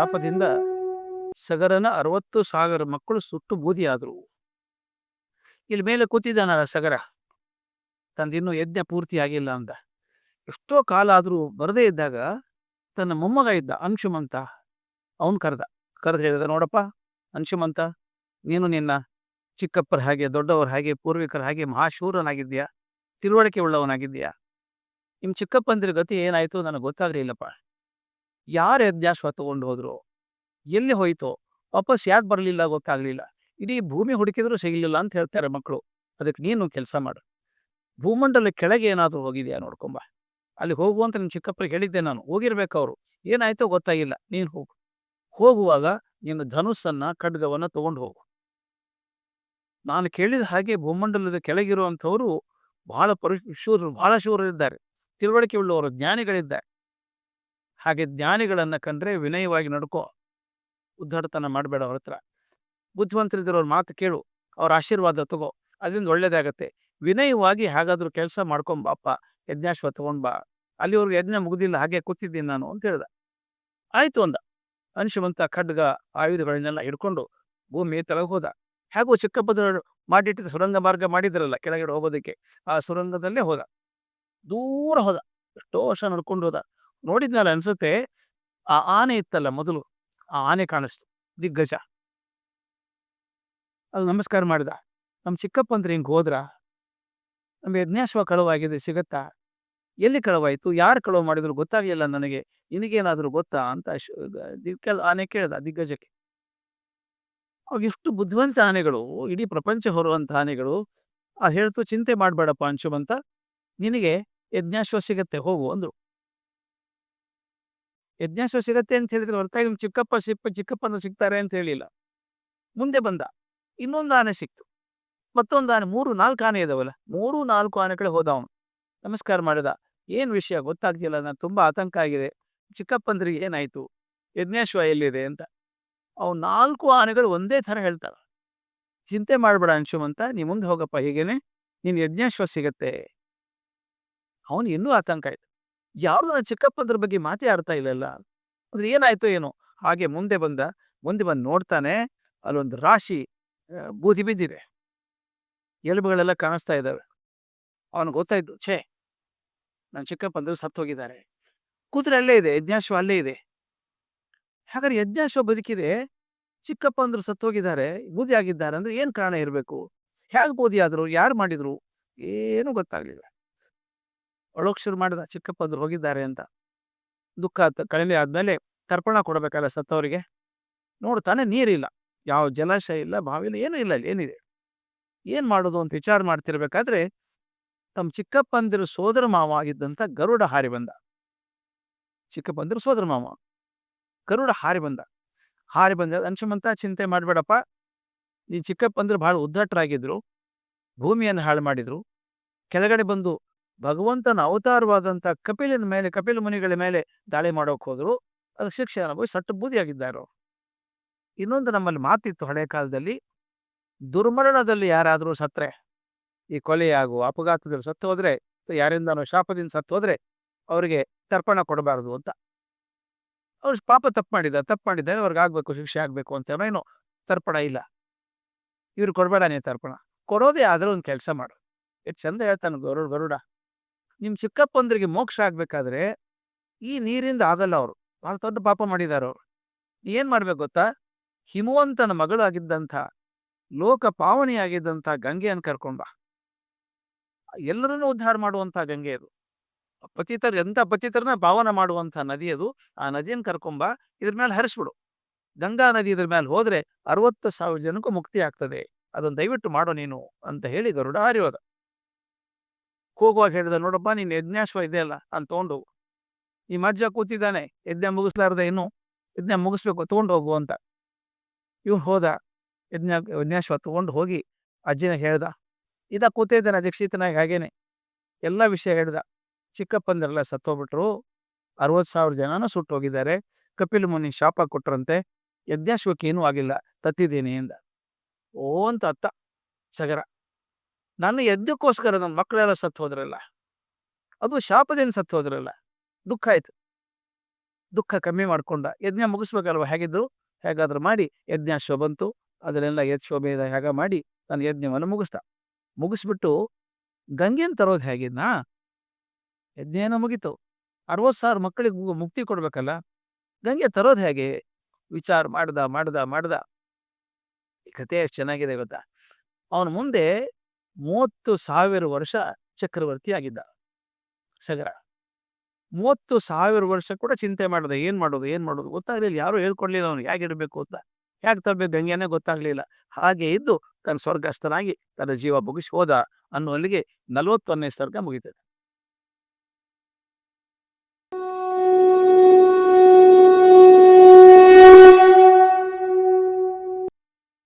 ಶಾಪದಿಂದ ಸಗರನ ಅರವತ್ತು ಸಾವಿರ ಮಕ್ಕಳು ಸುಟ್ಟು ಬೂದಿಯಾದರು. ಇಲ್ಲಿ ಮೇಲೆ ಕೂತಿದ್ದಾನಲ್ಲ ಸಗರ. ತಂದಿನ್ನೂ ಯಜ್ಞ ಪೂರ್ತಿ ಆಗಿಲ್ಲ ಅಂದ. ಎಷ್ಟೋ ಕಾಲ ಆದರೂ ಬರದೇ ಇದ್ದಾಗ ತನ್ನ ಮೊಮ್ಮಗ ಇದ್ದ ಅಂಶುಮಂತ. ಅವನು ಕರೆದ, ಕರೆದು ಹೇಳಿದ, ನೋಡಪ್ಪ, ಅಂಶುಮಂತ, ನೀನು ನಿನ್ನ ಚಿಕ್ಕಪ್ಪರ ಹಾಗೆ, ದೊಡ್ಡವರ ಹಾಗೆ, ಪೂರ್ವಿಕರ ಹಾಗೆ ಮಹಾಶೂರನಾಗಿದ್ದೀಯಾ? ತಿಳುವಳಿಕೆ ಉಳ್ಳವನಾಗಿದ್ದೀಯಾ? ನಿಮ್ ಚಿಕ್ಕಪ್ಪಂದಿರ ಗತಿ ಏನಾಯ್ತು? ನನಗೆ ಗೊತ್ತಾಗ್ಲಿಲ್ಲಪ್ಪ. ಯಾರು ಯಜ್ಞಾಶ್ವ ತಗೊಂಡು ಹೋದ್ರು? ಎಲ್ಲಿ ಹೋಯ್ತೋ? ವಾಪಸ್ ಯಾಕೆ ಬರಲಿಲ್ಲ ಗೊತ್ತಾಗ್ಲಿಲ್ಲ. ಇಡೀ ಭೂಮಿ ಹುಡುಕಿದ್ರು ಸಿಗಲಿಲ್ಲ ಅಂತ ಹೇಳ್ತಾರೆ ಮಕ್ಕಳು ಅದಕ್ಕೆ ನೀನು ಕೆಲಸ ಮಾಡು. ಭೂಮಂಡಲ ಕೆಳಗೆ ಏನಾದರೂ ಹೋಗಿದೆಯಾ ನೋಡ್ಕೊಂಬ. ಅಲ್ಲಿ ಹೋಗುವಂತ ನಿಮ್ಮ ಚಿಕ್ಕಪ್ಪರಿಗೆ ಹೇಳಿದ್ದೆ ನಾನು. ಹೋಗಿರ್ಬೇಕು ಅವರು. ಏನಾಯ್ತೋ ಗೊತ್ತಾಗಿಲ್ಲ. ನೀನು ಹೋಗು. ಹೋಗುವಾಗ ನಿನ್ನ ಧನುಸ್ಸನ್ನ, ಖಡ್ಗವನ್ನ ತಗೊಂಡು ಹೋಗು. ನಾನು ಕೇಳಿದ ಹಾಗೆ ಭೂಮಂಡಲದ ಕೆಳಗಿರುವಂಥವರು ಬಹಳ ಪರಿ ಶೂರರು ಬಹಳ ಶೂರರಿದ್ದಾರೆ. ತಿಳುವಳಿಕೆ ಉಳ್ಳವರು, ಜ್ಞಾನಿಗಳಿದ್ದಾರೆ. ಹಾಗೆ ಜ್ಞಾನಿಗಳನ್ನ ಕಂಡ್ರೆ ವಿನಯವಾಗಿ ನಡ್ಕೋ ಉದ್ಧಟತನ ಮಾಡಬೇಡ ಅವ್ರ ಹತ್ರ. ಬುದ್ಧಿವಂತರಿದ್ದವ್ರ ಮಾತು ಕೇಳು, ಅವ್ರ ಆಶೀರ್ವಾದ ತಗೋ, ಅದರಿಂದ ಒಳ್ಳೇದಾಗತ್ತೆ. ವಿನಯವಾಗಿ ಹೇಗಾದರೂ ಕೆಲಸ ಮಾಡ್ಕೊಂಬಾಪ ಯಜ್ಞಾಶ್ವ ತಗೊಂಡ್ ಬಾ. ಅಲ್ಲಿವರೆಗೂ ಯಜ್ಞ ಮುಗ್ದಿಲ್ಲ, ಹಾಗೆ ಕೂತಿದ್ದೀನಿ ನಾನು ಅಂತ ಹೇಳ್ದ. ಆಯ್ತು ಅಂದ. ಅಂಶುಮಂತ ಖಡ್ಗ ಆಯುಧಗಳನ್ನೆಲ್ಲ ಹಿಡ್ಕೊಂಡು ಭೂಮಿ ತಲೆಗೆ ಹೋದ. ಹೇಗೋ ಚಿಕ್ಕಪ್ಪದ್ರ ಮಾಡಿಟ್ಟಿದ್ದ ಸುರಂಗ ಮಾರ್ಗ ಮಾಡಿದ್ರಲ್ಲ ಕೆಳಗಡೆ ಹೋಗೋದಕ್ಕೆ, ಆ ಸುರಂಗದಲ್ಲೇ ಹೋದ. ದೂರ ಹೋದ. ಎಷ್ಟೋ ವರ್ಷ ನಡ್ಕೊಂಡು ಹೋದ. ನೋಡಿದ್ನಲ್ಲ ಅನ್ಸುತ್ತೆ, ಆ ಆನೆ ಇತ್ತಲ್ಲ ಮೊದಲು, ಆ ಆನೆ ಕಾಣಿಸ್ತು, ದಿಗ್ಗಜ. ಅದು ನಮಸ್ಕಾರ ಮಾಡಿದ, ನಮ್ಮ ಚಿಕ್ಕಪ್ಪ ಅಂದ್ರೆ ಹಿಂಗೆ ಹೋದ್ರ? ನಮ್ಗೆ ಯಜ್ಞಾಶ್ವ ಕಳುವಾಗಿದೆ ಸಿಗತ್ತಾ? ಎಲ್ಲಿ ಕಳುವಾಯ್ತು ಯಾರು ಕಳುವು ಮಾಡಿದ್ರು ಗೊತ್ತಾಗಲಿಲ್ಲ ನನಗೆ, ನಿನಗೇನಾದ್ರೂ ಗೊತ್ತಾ? ಅಂತ ದಿಗ್ಗಲ್ ಆನೆ ಕೇಳ್ದ ದಿಗ್ಗಜಕ್ಕೆ. ಅವಾಗ ಎಷ್ಟು ಬುದ್ಧಿವಂತ ಆನೆಗಳು, ಇಡೀ ಪ್ರಪಂಚ ಹೊರುವಂತ ಆನೆಗಳು, ಆ ಹೇಳ್ತು ಚಿಂತೆ ಮಾಡಬೇಡಪ್ಪ ಅಂಶುಮಂತ ನಿನಗೆ ಯಜ್ಞಾಶ್ವ ಸಿಗತ್ತೆ, ಹೋಗು ಅಂದ್ರು. ಯಜ್ಞಾಶ್ವ ಸಿಗತ್ತೆ ಅಂತ ಹೇಳಿದ್ರೆ ಹೊರತಾಗಿ ನಿಮ್ಮ ಚಿಕ್ಕಪ್ಪ ಸಿಪ್ಪ ಚಿಕ್ಕಪ್ಪನ ಸಿಗ್ತಾರೆ ಅಂತ ಹೇಳಿಲ್ಲ. ಮುಂದೆ ಬಂದ. ಇನ್ನೊಂದು ಆನೆ ಸಿಕ್ತು. ಮತ್ತೊಂದು ಆನೆ, ಮೂರು, ನಾಲ್ಕು ಆನೆ ಇದಾವಲ್ಲ? ಮೂರು, ನಾಲ್ಕು ಆನೆಗಳು ಹೋದ ಅವನು ನಮಸ್ಕಾರ ಮಾಡಿದ. ಏನ್ ವಿಷಯ ಗೊತ್ತಾಗ್ತಿಲ್ಲ. ನಾನು ತುಂಬಾ ಆತಂಕ ಆಗಿದೆ. ಚಿಕ್ಕಪ್ಪಂದ್ರಿಗೆ ಏನಾಯ್ತು? ಯಜ್ಞಾಶ್ವ ಎಲ್ಲಿದೆ ಅಂತ. ಅವ್ ನಾಲ್ಕು ಆನೆಗಳು ಒಂದೇ ಥರ ಹೇಳ್ತಾರ ಚಿಂತೆ ಮಾಡ್ಬೇಡ ಅಂಶುಮಂತ, ನೀ ಮುಂದೆ ಹೋಗಪ್ಪ. ಹೀಗೇನೆ? ನೀನ್ ಯಜ್ಞಾಶ್ವ ಸಿಗತ್ತೆ. ಅವನು ಇನ್ನೂ ಆತಂಕ ಆಯ್ತು. ಯಾರು ನನ್ನ ಚಿಕ್ಕಪ್ಪಂದ್ರ ಬಗ್ಗೆ ಮಾತೇ ಆಡ್ತಾ ಇಲ್ಲಲ್ಲ. ಅಂದ್ರೆ ಏನಾಯ್ತು ಏನೋ. ಹಾಗೆ ಮುಂದೆ ಬಂದ, ಮುಂದೆ ಬಂದು ನೋಡ್ತಾನೆ, ಅಲ್ಲೊಂದು ರಾಶಿ ಬೂದಿ ಬಿದ್ದಿದೆ. ಎಲುಬುಗಳೆಲ್ಲ ಕಾಣಿಸ್ತಾ ಇದ್ದಾವೆ. ಅವನು ಗೊತ್ತಾಯ್ತು ಛೇ ನನ್ನ ಚಿಕ್ಕಪ್ಪಂದ್ರು ಸತ್ತು ಹೋಗಿದ್ದಾರೆ. ಕುದುರೆ ಅಲ್ಲೇ ಇದೆ, ಯಜ್ಞಾಶ್ವ ಅಲ್ಲೇ ಇದೆ. ಹಾಗಾದ್ರೆ ಯಜ್ಞಾಶ್ವ ಬದುಕಿದೆ, ಚಿಕ್ಕಪ್ಪಂದ್ರು ಸತ್ತು ಹೋಗಿದ್ದಾರೆ, ಬೂದಿ ಆಗಿದ್ದಾರೆ ಅಂದ್ರೆ ಏನ್ ಕಾರಣ ಇರಬೇಕು? ಹೇಗೆ ಬೂದಿ ಆದ್ರು, ಯಾರು ಮಾಡಿದ್ರು? ಏನು ಗೊತ್ತಾಗ್ಲಿಲ್ಲ. ಒಳಗ್ ಶುರು ಮಾಡಿದ ಚಿಕ್ಕಪ್ಪಂದ್ರು ಹೋಗಿದ್ದಾರೆ ಅಂತ. ದುಃಖ ಆತ ಆದ್ಮೇಲೆ ತರ್ಪಣ ಕೊಡಬೇಕಲ್ಲ ಸತ್ತವರಿಗೆ ನೋಡ್ತಾನೆ ನೀರಿಲ್ಲ. ಯಾವ ಜಲಾಶಯ ಇಲ್ಲ, ಬಾವಿ ಇಲ್ಲ, ಏನೂ ಇಲ್ಲ ಏನಿದೆ? ಏನ್ ಮಾಡೋದು ಅಂತ ವಿಚಾರ ಮಾಡ್ತಿರ್ಬೇಕಾದ್ರೆ ತಮ್ಮ ಚಿಕ್ಕಪ್ಪಂದಿರ ಸೋದರ ಮಾವ ಆಗಿದ್ದಂತ ಗರುಡ ಹಾರಿ ಬಂದ. ಚಿಕ್ಕಪ್ಪಂದಿರ ಸೋದರ ಮಾವ. ಗರುಡ ಹಾರಿ ಬಂದ. ಹಾರಿ ಬಂದ ಅನ್ಶುಮಂತ ಚಿಂತೆ ಮಾಡಬೇಡಪ್ಪ. ಈ ಚಿಕ್ಕಪ್ಪಂದಿರು ಬಹಳ ಉದ್ದಟರಾಗಿದ್ರು ಭೂಮಿಯನ್ನು ಹಾಳು ಮಾಡಿದ್ರು. ಕೆಳಗಡೆ ಬಂದು ಭಗವಂತನ ಅವತಾರವಾದಂಥ ಕಪಿಲನ ಮೇಲೆ, ಕಪಿಲ ಮುನಿಗಳ ಮೇಲೆ ದಾಳಿ ಮಾಡೋಕ್ ಹೋದ್ರು. ಅದು ಶಿಕ್ಷೆ ಅನುಭವಿ ಸಟ್ಟು ಬೂದಿಯಾಗಿದ್ದಾರೆ ಇನ್ನೊಂದು ನಮ್ಮಲ್ಲಿ ಮಾತಿತ್ತು ಹಳೆ ಕಾಲದಲ್ಲಿ, ದುರ್ಮರಣದಲ್ಲಿ ಯಾರಾದರೂ ಸತ್ರೆ ಈ ಕೊಲೆಯಾಗು ಅಪಘಾತದಲ್ಲಿ ಸತ್ತು ಹೋದ್ರೆ, ಯಾರಿಂದನೋ ಶಾಪದಿಂದ ಸತ್ತು ಹೋದ್ರೆ, ಅವರಿಗೆ ತರ್ಪಣ ಕೊಡಬಾರದು ಅಂತ. ಅವ್ರು ಪಾಪ ತಪ್ಪು ಮಾಡಿದ ತಪ್ಪು ಮಾಡಿದ್ದಾರೆ, ಅವ್ರಿಗೆ ಆಗ್ಬೇಕು, ಶಿಕ್ಷೆ ಆಗ್ಬೇಕು ಅಂತ ಏನೋ ತರ್ಪಣ ಇಲ್ಲ. ಇವ್ರು ಕೊಡಬೇಡ ನೀ ತರ್ಪಣ. ಕೊಡೋದೇ ಆದರೂ ಒಂದು ಕೆಲಸ ಮಾಡು. ಎಷ್ಟು ಚಂದ ಹೇಳ್ತಾನೆ ಗರುಡ ಗರುಡ. ನಿಮ್ ಚಿಕ್ಕಪ್ಪಂದ್ರಿಗೆ ಮೋಕ್ಷ ಆಗ್ಬೇಕಾದ್ರೆ ಈ ನೀರಿಂದ ಆಗಲ್ಲ ಅವರು. ಬಹಳ ದೊಡ್ಡ ಪಾಪ ಮಾಡಿದಾರು ಏನ್ ಮಾಡ್ಬೇಕು ಗೊತ್ತಾ? ಹಿಮವಂತನ ಮಗಳಾಗಿದ್ದಂಥ, ಲೋಕ ಪಾವನಿಯಾಗಿದ್ದಂಥ ಗಂಗೆಯನ್ನು ಕರ್ಕೊಂಡ ಎಲ್ಲರನ್ನೂ ಉದ್ಧಾರ ಮಾಡುವಂತ ಗಂಗೆ ಅದು. ಪತಿತರ್ ಎಂತ ಪತಿತರನ್ನ ಪಾವನ ಮಾಡುವಂತ ನದಿ ಅದು. ಆ ನದಿಯನ್ನು ಕರ್ಕೊಂಬ ಇದ್ರ ಮೇಲೆ ಹರಿಸ್ಬಿಡು. ಗಂಗಾ ನದಿ ಇದ್ರ ಮೇಲೆ ಹೋದ್ರೆ ಅರವತ್ತು ಸಾವಿರ ಜನಕ್ಕೂ ಮುಕ್ತಿ ಆಗ್ತದೆ. ಅದನ್ನು ದಯವಿಟ್ಟು ಮಾಡೋ ನೀನು ಅಂತ ಹೇಳಿ ಗರುಡ ಹಾರಿ ಹೋದ. ಹೋಗುವಾಗ ಹೇಳಿದ, ನೋಡಪ್ಪ, ನೀನು ಯಜ್ಞಾಶ್ವ ಇದೆಯಲ್ಲ ಅಲ್ಲಿ ತಗೊಂಡು ಹೋಗು ಈ ಮಜ್ಜ ಕೂತಿದ್ದಾನೆ, ಯಜ್ಞ ಮುಗಿಸ್ಲಾರ್ದೆ ಇನ್ನು ಯಜ್ಞ ಮುಗಿಸ್ಬೇಕು ತಗೊಂಡು ಹೋಗು ಅಂತ. ಇವ್ನು ಹೋದ, ಯಜ್ಞ, ಯಜ್ಞಾಶ್ವ ತಗೊಂಡು ಹೋಗಿ ಅಜ್ಜಿನ ಹೇಳ್ದ, ಇದ ಕೂತಿದ್ದಾನೆ ದೀಕ್ಷಿತನಾಗಿ ಹಾಗೇನೆ. ಎಲ್ಲ ವಿಷಯ ಹೇಳ್ದ. ಚಿಕ್ಕಪ್ಪಂದ್ರೆಲ್ಲ ಸತ್ತೋಗ್ಬಿಟ್ರು. ಅರವತ್ತು ಸಾವಿರ ಜನನ ಸುಟ್ಟು ಹೋಗಿದ್ದಾರೆ ಕಪಿಲ್ ಮುನಿ ಶಾಪ ಕೊಟ್ರಂತೆ, ಯಜ್ಞಾಶ್ವಕ್ಕೆ ಏನೂ ಆಗಿಲ್ಲ, ತತ್ತಿದ್ದೀನಿ ಎಂದ. ಓ ಅಂತ ಅತ್ತ, ಸಗರ. ನನ್ನ ಯಜ್ಞಕ್ಕೋಸ್ಕರ ನನ್ನ ಮಕ್ಕಳೆಲ್ಲ ಸತ್ತು ಹೋದ್ರಲ್ಲ? ಅದು ಶಾಪದಿಂದ ಸತ್ತು ಹೋದ್ರಲ್ಲ? ದುಃಖ ಆಯ್ತು. ದುಃಖ ಕಮ್ಮಿ ಮಾಡ್ಕೊಂಡ. ಯಜ್ಞ ಮುಗಿಸ್ಬೇಕಲ್ವ? ಹೇಗಿದ್ರು? ಹೇಗಾದ್ರೂ ಮಾಡಿ. ಯಜ್ಞ ಶೋ ಬಂತು. ಅದನ್ನೆಲ್ಲ ಯಜ್ಞೋಮೇಧ ಹೇಗ ಮಾಡಿ ನಾನು ಯಜ್ಞವನ್ನು ಮುಗಿಸ್ದ. ಮುಗಿಸ್ಬಿಟ್ಟು ಗಂಗೆನ್ ತರೋದು ಹೇಗಿದ್ನಾ? ಏನೋ ಮುಗೀತು. ಅರವತ್ತು ಸಾವಿರ ಮಕ್ಕಳಿಗೆ ಮುಕ್ತಿ ಕೊಡ್ಬೇಕಲ್ಲ? ಗಂಗೆ ತರೋದು ಹೇಗೆ? ವಿಚಾರ ಮಾಡ್ದ ಮಾಡ್ದ ಮಾಡ್ದ. ಈ ಕಥೆ ಎಷ್ಟು ಚೆನ್ನಾಗಿದೆ ಗೊತ್ತಾ? ಅವನ ಮುಂದೆ ಮೂವತ್ತು ಸಾವಿರ ವರ್ಷ ಚಕ್ರವರ್ತಿಯಾಗಿದ್ದ ಸಗರ ಮೂವತ್ತು ಸಾವಿರ ವರ್ಷ ಕೂಡ ಚಿಂತೆ ಮಾಡಿದೆ, ಏನ್ ಮಾಡೋದು ಏನ್ ಮಾಡೋದು? ಗೊತ್ತಾಗ್ಲಿಲ್ಲ, ಯಾರು ಹೇಳ್ಕೊಡ್ಲಿಲ್ಲ ಅವ್ನು ಹೇಗೆ ಇಡಬೇಕು ಅಂತ? ಹೇಗೆ ತರಬೇಕು ಗಂಗೆನೇ ಗೊತ್ತಾಗ್ಲಿಲ್ಲ. ಹಾಗೆ ಇದ್ದು ತನ್ನ ಸ್ವರ್ಗಸ್ಥನಾಗಿ ತನ್ನ ಜೀವ ಮುಗಿಸಿ ಹೋದ ಅನ್ನುವಲ್ಲಿಗೆ ನಲವತ್ತೊಂದನೇ ಸ್ವರ್ಗ ಮುಗಿತದೆ.